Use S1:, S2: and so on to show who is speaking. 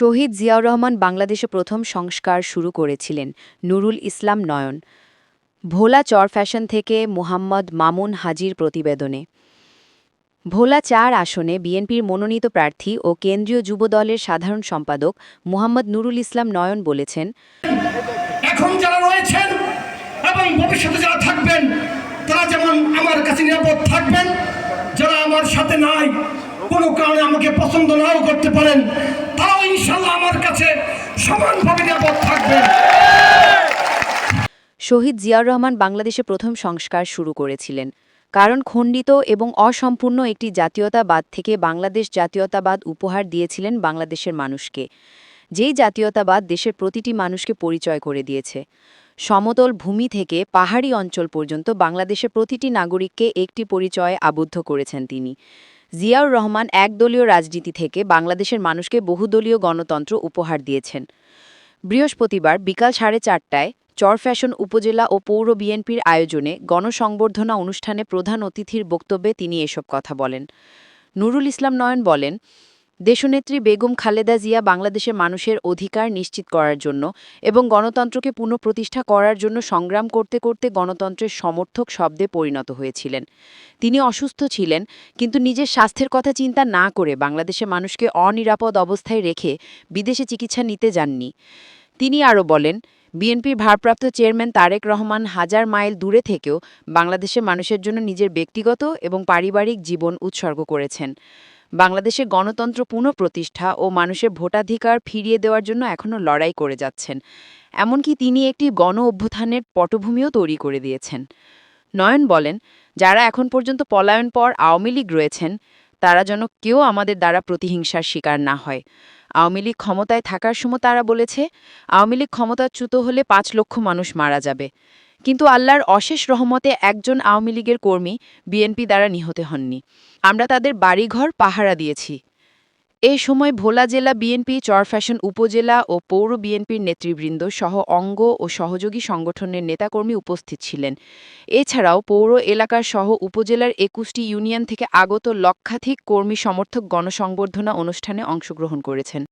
S1: শহীদ জিয়াউর রহমান বাংলাদেশে প্রথম সংস্কার শুরু করেছিলেন নুরুল ইসলাম নয়ন, ভোলা চর ফ্যাশন থেকে মুহাম্মদ মামুন হাজির প্রতিবেদনে। ভোলা চার আসনে বিএনপির মনোনীত প্রার্থী ও কেন্দ্রীয় যুবদলের সাধারণ সম্পাদক মুহাম্মদ নুরুল ইসলাম নয়ন বলেছেন,
S2: এখন যারা রয়েছেন এবং ভবিষ্যতে যারা থাকবেন, তারা যেমন আমার কাছে নিরাপদ থাকবেন, যারা আমার সাথে নাই, কোনো কারণে আমাকে পছন্দ নাও করতে পারেন। ইনশাল্লাহ আমার কাছে সমানভাবে নিরাপদ থাকবেন
S1: শহীদ জিয়াউর রহমান বাংলাদেশে প্রথম সংস্কার শুরু করেছিলেন। কারণ খণ্ডিত এবং অসম্পূর্ণ একটি জাতীয়তাবাদ থেকে বাংলাদেশ জাতীয়তাবাদ উপহার দিয়েছিলেন বাংলাদেশের মানুষকে। যেই জাতীয়তাবাদ দেশের প্রতিটি মানুষকে পরিচয় করে দিয়েছে। সমতল ভূমি থেকে পাহাড়ি অঞ্চল পর্যন্ত বাংলাদেশের প্রতিটি নাগরিককে একটি পরিচয়ে আবদ্ধ করেছেন তিনি। জিয়াউর রহমান একদলীয় রাজনীতি থেকে বাংলাদেশের মানুষকে বহুদলীয় গণতন্ত্র উপহার দিয়েছেন। বৃহস্পতিবার বিকাল সাড়ে চারটায় চরফ্যাশন উপজেলা ও পৌর বিএনপির আয়োজনে গণসংবর্ধনা অনুষ্ঠানে প্রধান অতিথির বক্তব্যে তিনি এসব কথা বলেন। নুরুল ইসলাম নয়ন বলেন দেশনেত্রী বেগম খালেদা জিয়া বাংলাদেশের মানুষের অধিকার নিশ্চিত করার জন্য এবং গণতন্ত্রকে পুনঃপ্রতিষ্ঠা করার জন্য সংগ্রাম করতে করতে গণতন্ত্রের সমর্থক শব্দে পরিণত হয়েছিলেন। তিনি অসুস্থ ছিলেন, কিন্তু নিজের স্বাস্থ্যের কথা চিন্তা না করে বাংলাদেশের মানুষকে অনিরাপদ অবস্থায় রেখে বিদেশে চিকিৎসা নিতে যাননি। তিনি আরও বলেন, বিএনপির ভারপ্রাপ্ত চেয়ারম্যান তারেক রহমান হাজার মাইল দূরে থেকেও বাংলাদেশের মানুষের জন্য নিজের ব্যক্তিগত এবং পারিবারিক জীবন উৎসর্গ করেছেন। বাংলাদেশে গণতন্ত্র পুনঃপ্রতিষ্ঠা ও মানুষের ভোটাধিকার ফিরিয়ে দেওয়ার জন্য এখনও লড়াই করে যাচ্ছেন। এমনকি তিনি একটি গণ অভ্যুত্থানের পটভূমিও তৈরি করে দিয়েছেন। নয়ন বলেন, যারা এখন পর্যন্ত পলায়ন পর আওয়ামী লীগ রয়েছেন, তারা যেন কেউ আমাদের দ্বারা প্রতিহিংসার শিকার না হয়। আওয়ামী লীগ ক্ষমতায় থাকার সময় তারা বলেছে, আওয়ামী লীগ ক্ষমতাচ্যুত হলে পাঁচ লক্ষ মানুষ মারা যাবে। কিন্তু আল্লাহর অশেষ রহমতে একজন আওয়ামী লীগের কর্মী বিএনপি দ্বারা নিহত হননি। আমরা তাদের বাড়িঘর পাহারা দিয়েছি। এ সময় ভোলা জেলা বিএনপি চরফ্যাশন উপজেলা ও পৌর বিএনপির নেতৃবৃন্দ সহ অঙ্গ ও সহযোগী সংগঠনের নেতাকর্মী উপস্থিত ছিলেন। এছাড়াও পৌর এলাকার সহ উপজেলার একুশটি ইউনিয়ন থেকে আগত লক্ষাধিক কর্মী সমর্থক গণসংবর্ধনা অনুষ্ঠানে অংশগ্রহণ করেছেন।